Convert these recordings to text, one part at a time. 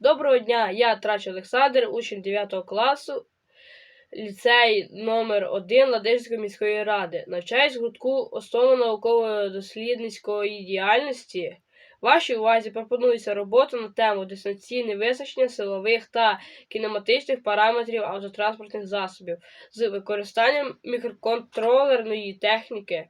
Доброго дня, я Трач Олександр, учень 9 класу, ліцей номер 1 Ладижської міської ради. Навчаюсь гуртку основи науково-дослідницької діяльності. Вашій увазі пропонується робота на тему дистанційне визначення силових та кінематичних параметрів автотранспортних засобів з використанням мікроконтролерної техніки.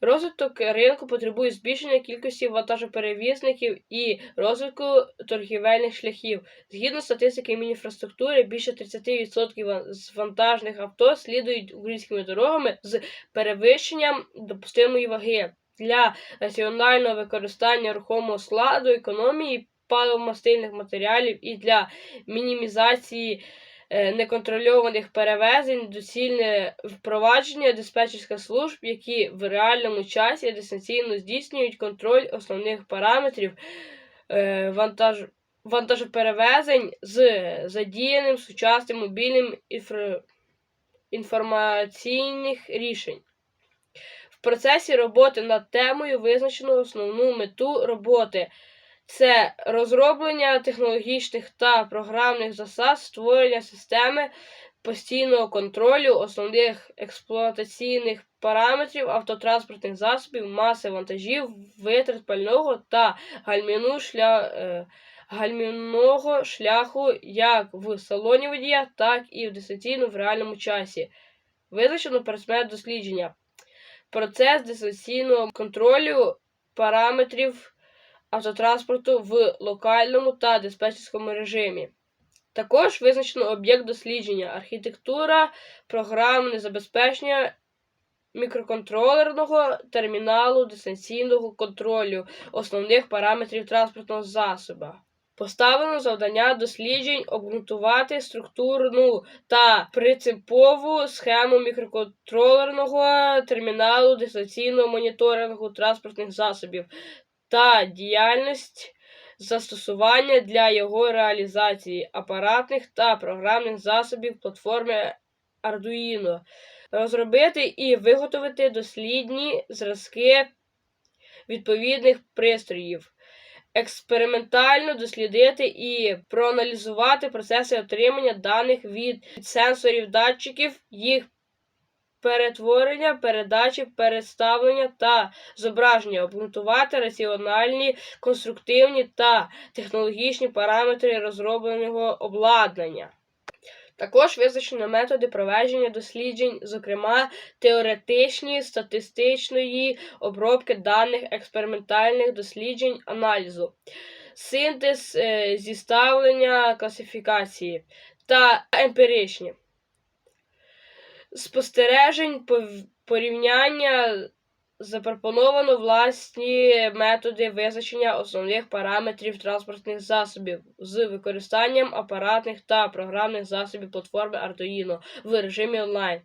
Розвиток ринку потребує збільшення кількості вантажоперевізників і розвитку торгівельних шляхів. Згідно статистики Мінінфраструктури, більше 30% з вантажних авто слідують українськими дорогами з перевищенням допустимої ваги. Для раціонального використання рухомого складу, економії паливомастильних матеріалів і для мінімізації неконтрольованих перевезень доцільне впровадження диспетчерських служб, які в реальному часі дистанційно здійснюють контроль основних параметрів е, вантаж... вантажоперевезень з задіяним сучасним мобільним інфра... інформаційних рішень. В процесі роботи над темою визначено основну мету роботи. Це розроблення технологічних та програмних засад створення системи постійного контролю основних експлуатаційних параметрів автотранспортних засобів, маси вантажів, витрат пального та гальмівну шля... е, гальмівного шляху як в салоні водія, так і в дистанційно в реальному часі. Визначено предмет дослідження. Процес дистанційного контролю параметрів автотранспорту в локальному та диспетчерському режимі. Також визначено об'єкт дослідження, архітектура, програмне забезпечення мікроконтролерного терміналу дистанційного контролю основних параметрів транспортного засоба. Поставлено завдання досліджень обґрунтувати структурну та принципову схему мікроконтролерного терміналу дистанційного моніторингу транспортних засобів та діяльність застосування для його реалізації апаратних та програмних засобів платформи Arduino, розробити і виготовити дослідні зразки відповідних пристроїв, експериментально дослідити і проаналізувати процеси отримання даних від сенсорів датчиків, їх перетворення, передачі, переставлення та зображення, обґрунтувати раціональні, конструктивні та технологічні параметри розробленого обладнання. Також визначено методи проведення досліджень, зокрема теоретичні, статистичної обробки даних, експериментальних досліджень, аналізу, синтез, е, зіставлення, класифікації та емпіричні спостережень, порівняння запропоновано власні методи визначення основних параметрів транспортних засобів з використанням апаратних та програмних засобів платформи Arduino в режимі онлайн.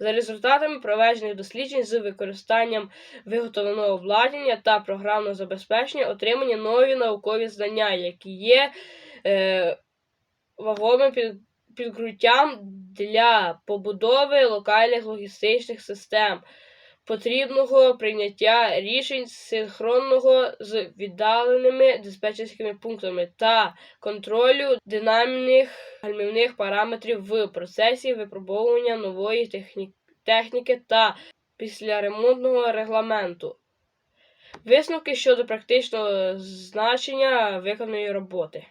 За результатами проведених досліджень з використанням виготовленого обладнання та програмного забезпечення отримані нові наукові знання, які є е, вагомим під, підґрунтям для побудови локальних логістичних систем, потрібного прийняття рішень синхронного з віддаленими диспетчерськими пунктами та контролю динамічних гальмівних параметрів в процесі випробовування нової техні- техніки та післяремонтного регламенту. Висновки щодо практичного значення виконаної роботи.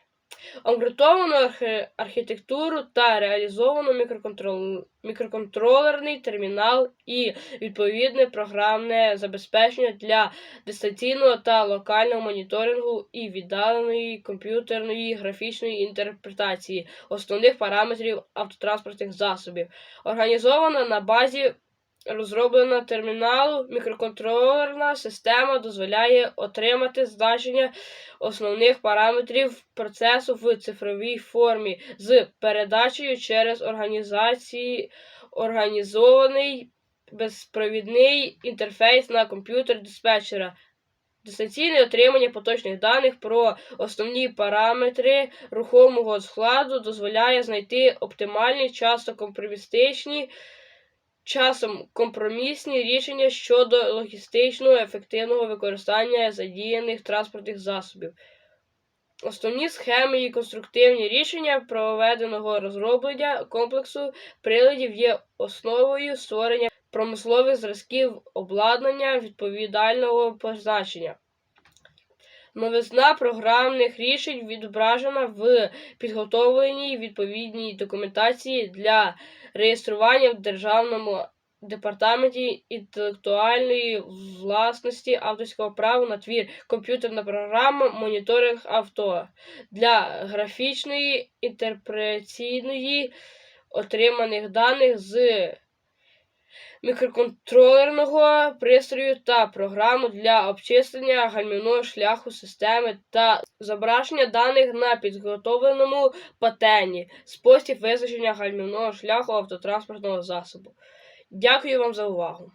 Обґрунтовано архи- архітектуру та реалізовано мікроконтрол... мікроконтролерний термінал і відповідне програмне забезпечення для дистанційного та локального моніторингу і віддаленої комп'ютерної графічної інтерпретації основних параметрів автотранспортних засобів. Організована на базі розроблена терміналу мікроконтролерна система дозволяє отримати значення основних параметрів процесу в цифровій формі з передачею через організації організований безпровідний інтерфейс на комп'ютер диспетчера. Дистанційне отримання поточних даних про основні параметри рухомого складу дозволяє знайти оптимальні, часто компромістичні, часом компромісні рішення щодо логістичного ефективного використання задіяних транспортних засобів. Основні схеми і конструктивні рішення проведеного розроблення комплексу приладів є основою створення промислових зразків обладнання відповідального призначення. Новизна програмних рішень відображена в підготовленій відповідній документації для реєстрування в Державному департаменті інтелектуальної власності авторського права на твір комп'ютерна програма моніторинг авто. Для графічної інтерпреційної отриманих даних з мікроконтролерного пристрою та програму для обчислення гальмівного шляху системи та зображення даних на підготовленому патені, спосіб визначення гальмівного шляху автотранспортного засобу. Дякую вам за увагу.